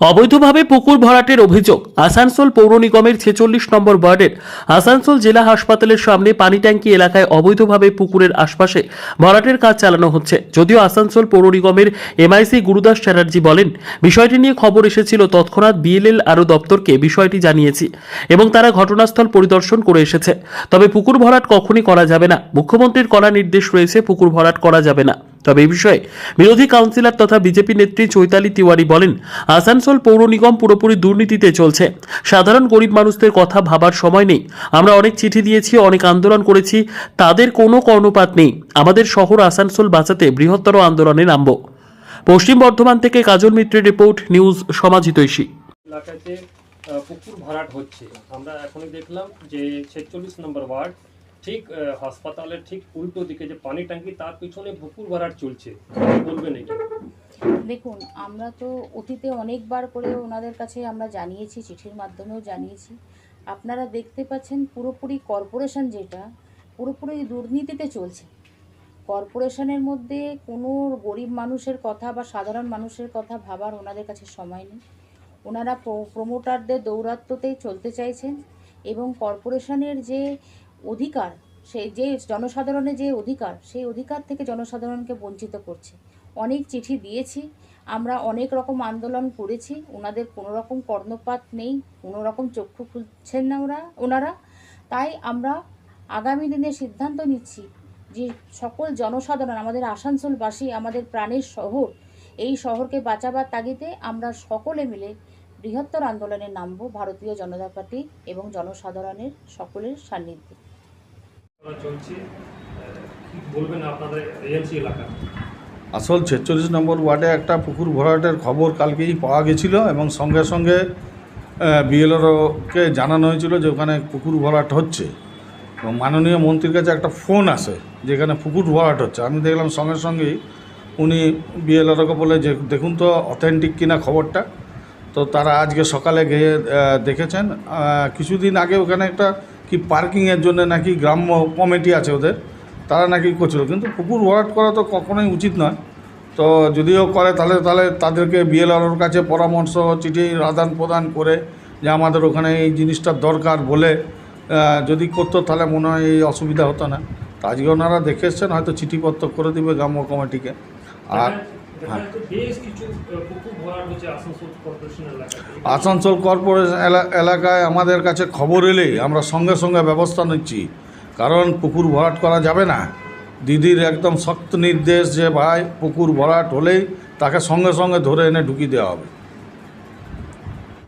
অবৈধভাবে পুকুর ভরাটের অভিযোগ। আসানসোল পৌর নিগমের ছেচল্লিশ নম্বর ওয়ার্ডের আসানসোল জেলা হাসপাতালের সামনে পানি ট্যাঙ্কি এলাকায় অবৈধভাবে পুকুরের আশপাশে ভরাটের কাজ চালানো হচ্ছে। যদিও আসানসোল পৌর নিগমের এমআইসি গুরুদাস চ্যাটার্জি বলেন, বিষয়টি নিয়ে খবর এসেছিল তৎক্ষণাৎ বিএলএল আরও দপ্তরকে, বিষয়টি জানিয়েছি, এবং তারা ঘটনাস্থল পরিদর্শন করে এসেছে। তবে পুকুর ভরাট কখনই করা যাবে না। মুখ্যমন্ত্রীর কড়া নির্দেশ রয়েছে, পুকুর ভরাট করা যাবে না। তবে এই বিষয়ে বিরোধী কাউন্সিলর তথা বিজেপি নেত্রী চৈতালি তিওয়ারি বলেন, আসানসোল পৌর নিগম পুরোপুরি দুর্নীতিতে চলছে। সাধারণ গরিব মানুষদের কথা ভাবার সময় নেই। আমরা অনেক চিঠি দিয়েছি, অনেক আন্দোলন করেছি, তাদের কোনো কর্ণপাত নেই। আমাদের শহর আসানসোল বাঁচাতে বৃহত্তর আন্দোলনে নামব। পশ্চিম বর্ধমান থেকে কাজল মিত্রের রিপোর্ট, নিউজ সমাজিতৈষী পুকুর ভরাট হচ্ছে। আমরা এখনই দেখলাম যে ছেচল্লিশ নম্বর ওয়ার্ড ঠিক হাসপাতালের ঠিক উল্টো দিকে যে পানি ট্যাঙ্কি, তার পিছনে পুকুর ভরাট চলছে। বলবেন এটা? দেখুন, আমরা তো অতীতে অনেকবার করে ওনাদের কাছে আমরা জানিয়েছি, চিঠির মাধ্যমেও জানিয়েছি। আপনারা দেখতে পাচ্ছেন পুরোপুরি কর্পোরেশন যেটা, পুরোপুরি দুর্নীতিতে চলছে। কর্পোরেশনের মধ্যে কোনো গরিব মানুষের কথা বা সাধারণ মানুষের কথা ভাবার ওনাদের কাছে সময় নেই। ওনারা প্রমোটারদের দৌরাত্মতেই চলতে চাইছেন এবং কর্পোরেশনের যে অধিকার সেই যে জনসাধারণের যে অধিকার, সেই অধিকার থেকে জনসাধারণকে বঞ্চিত করছে। অনেক চিঠি দিয়েছি, আমরা অনেক রকম আন্দোলন করেছি ওনাদের কোনো রকম কর্ণপাত নেই, কোনো রকম চক্ষু খুলছেন না ওরা, ওনারা। তাই আমরা আগামী দিনে সিদ্ধান্ত নিচ্ছি যে সকল জনসাধারণ, আমাদের আসানসোলবাসী, আমাদের প্রাণের শহর, এই শহরকে বাঁচাবার তাগিদে আমরা সকলে মিলে বৃহত্তর আন্দোলনে নামব, ভারতীয় জনতা পার্টি এবং জনসাধারণের সকলের সান্নিধ্যে। আসল ছেচল্লিশ নম্বর ওয়ার্ডে একটা পুকুর ভরাটের খবর কালকেই পাওয়া গেছিল এবং সঙ্গে সঙ্গে বিএলআরওকে জানানো হয়েছিল যে ওখানে পুকুর ভরাট হচ্ছে। এবং মাননীয় মন্ত্রীর কাছে একটা ফোন আসে যেখানে পুকুর ভরাট হচ্ছে। আমি দেখলাম সঙ্গে সঙ্গেই উনি বিএলআরওকে বলে যে, দেখুন তো অথেন্টিক কিনা খবরটা? তো তারা আজকে সকালে গিয়ে দেখেছেন। কিছুদিন আগে ওখানে একটা কি পার্কিংয়ের জন্য নাকি গ্রাম্য কমিটি আছে ওদের, তারা নাকি করছিল। কিন্তু পুকুর ভরাট করা তো কখনোই উচিত নয়। তো যদিও করে, তাহলে তাহলে তাদেরকে বিএলআরওর কাছে পরামর্শ, চিঠি, আদান প্রদান করে যে আমাদের ওখানে এই জিনিসটার দরকার বলে যদি করতো তাহলে মনে হয় এই অসুবিধা হতো না। আজকে ওনারা দেখে এসছেন, হয়তো চিঠিপত্র করে দিবে গ্রাম্য কমিটিকে। আর আসানসোল কর্পোরেশন এলাকায়। আমাদের কাছে খবর এলেই আমরা সঙ্গে সঙ্গে ব্যবস্থা নিচ্ছি। কারণ পুকুর ভরাট করা যাবে না। দিদির একদম শক্ত নির্দেশ যে ভাই পুকুর ভরাট হলেই তাকে সঙ্গে সঙ্গে ধরে এনে ঢুকিয়ে দেওয়া হবে।